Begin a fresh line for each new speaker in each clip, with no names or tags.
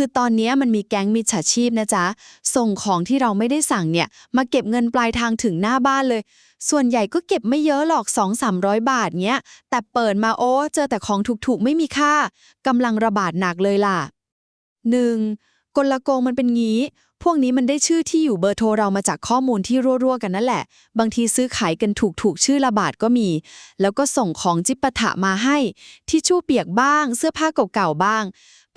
คือตอนนี้มันมีแก๊งมิจฉาชีพนะจ๊ะ ส่งของที่เราไม่ได้สั่งเนี่ย มาเก็บเงินปลายทางถึงหน้าบ้านเลย ส่วนใหญ่ก็เก็บไม่เยอะหรอก 2-300 บาทเนี้ย แต่เปิดมาโอ้เจอแต่ของถูกๆ ไม่มีค่ากำลังระบาดหนักเลยล่ะ 1. กลโกงมันเป็นงี้ พวกนี้มันได้ชื่อที่อยู่เบอร์โทรเรามาจากข้อมูลที่รั่วๆกันนั่นแหละ บางทีซื้อขายกันถูกๆ ชื่อละบาทก็มี แล้วก็ส่งของจิปาถะมาให้ ที่ชู่เปียกบ้าง เสื้อผ้าเก่าๆบ้าง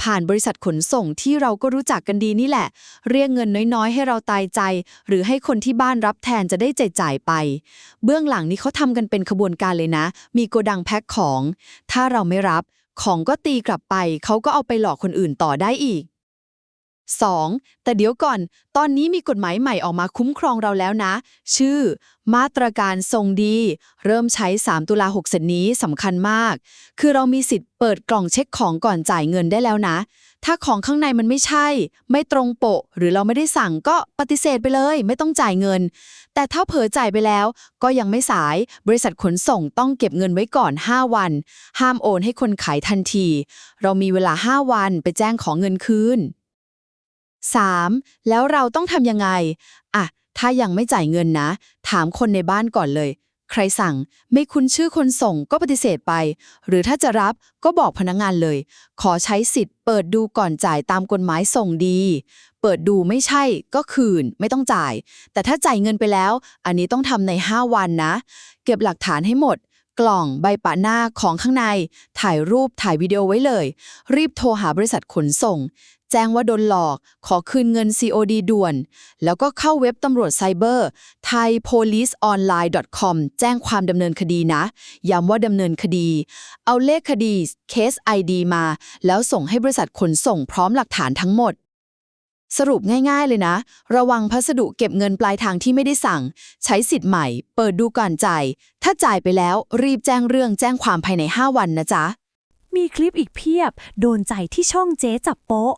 ผ่านบริษัทขนส่งที่เราก็รู้จักกันดีนี่แหละ เรียกเงินน้อยๆ ให้เราตายใจ หรือให้คนที่บ้านรับแทนจะได้จ่ายจ่ายๆไป เบื้องหลังนี้เขาทำกันเป็นขบวนการเลยนะ มีโกดังแพ็คของ ถ้าเราไม่รับ ของก็ตีกลับไป เขาก็เอาไปหลอกคนอื่นต่อได้อีก 2. แต่เดี๋ยวก่อน ตอนนี้มีกฎหมายใหม่ออกมาคุ้มครองเราแล้วนะ ชื่อ มาตรการทรงดี เริ่มใช้ 3 ตุลา6เสร็จนี้สำคัญมาก คือเรามีสิทธิ์เปิดกล่องเช็คของก่อนจ่ายเงินได้แล้วนะ ถ้าของข้างในมันไม่ใช่ ไม่ตรงโปะหรือเราไม่ได้สั่งก็ปฏิเสธไปเลย ไม่ต้องจ่ายเงิน แต่ถ้าเผลอจ่ายไปแล้ว ก็ยังไม่สาย บริษัทขนส่งต้องเก็บเงินไว้ก่อน 5 วัน ห้ามโอนให้คนขายทันที เรามีเวลา 5 วันไปแจ้งของเงินคืน 3. แล้วเราต้องทำยังไง อะ ถ้ายังไม่จ่ายเงินนะ ถามคนในบ้านก่อนเลย ใครสั่ง ไม่คุ้นชื่อคนส่งก็ปฏิเสธไป หรือถ้าจะรับก็บอกพนักงานเลย ขอใช้สิทธิ์ เปิดดูก่อนจ่ายตามกฎหมายส่งดี เปิดดูไม่ใช่ก็คืน ไม่ต้องจ่าย แต่ถ้าจ่ายเงินไปแล้ว อันนี้ต้องทำใน 5 วันนะ เก็บหลักฐานให้หมดกล่องใบปะหน้าของข้างใน ถ่ายรูปถ่ายวิดีโอไว้เลย รีบโทรหาบริษัทขนส่ง แจ้งว่าโดนหลอก ขอคืนเงิน COD ด่วน แล้วก็เข้าเว็บตำรวจไซเบอร์ thaipoliceonline.com แจ้งความดำเนินคดีนะ ย้ำว่าดำเนินคดี เอาเลขคดี Case ID มา แล้วส่งให้บริษัทขนส่งพร้อมหลักฐานทั้งหมดสรุปง่ายๆเลยนะ ระวังพัสดุเก็บเงินปลายทางที่ไม่ได้สั่ง ใช้สิทธิ์ใหม่ เปิดดูก่อนจ่าย ถ้าจ่ายไปแล้วรีบแจ้งเรื่องแจ้งความภายใน 5 วันนะจ๊ะ
มีคลิปอีกเพียบ โดนใจที่ช่องเจ๊จับโป๊ะ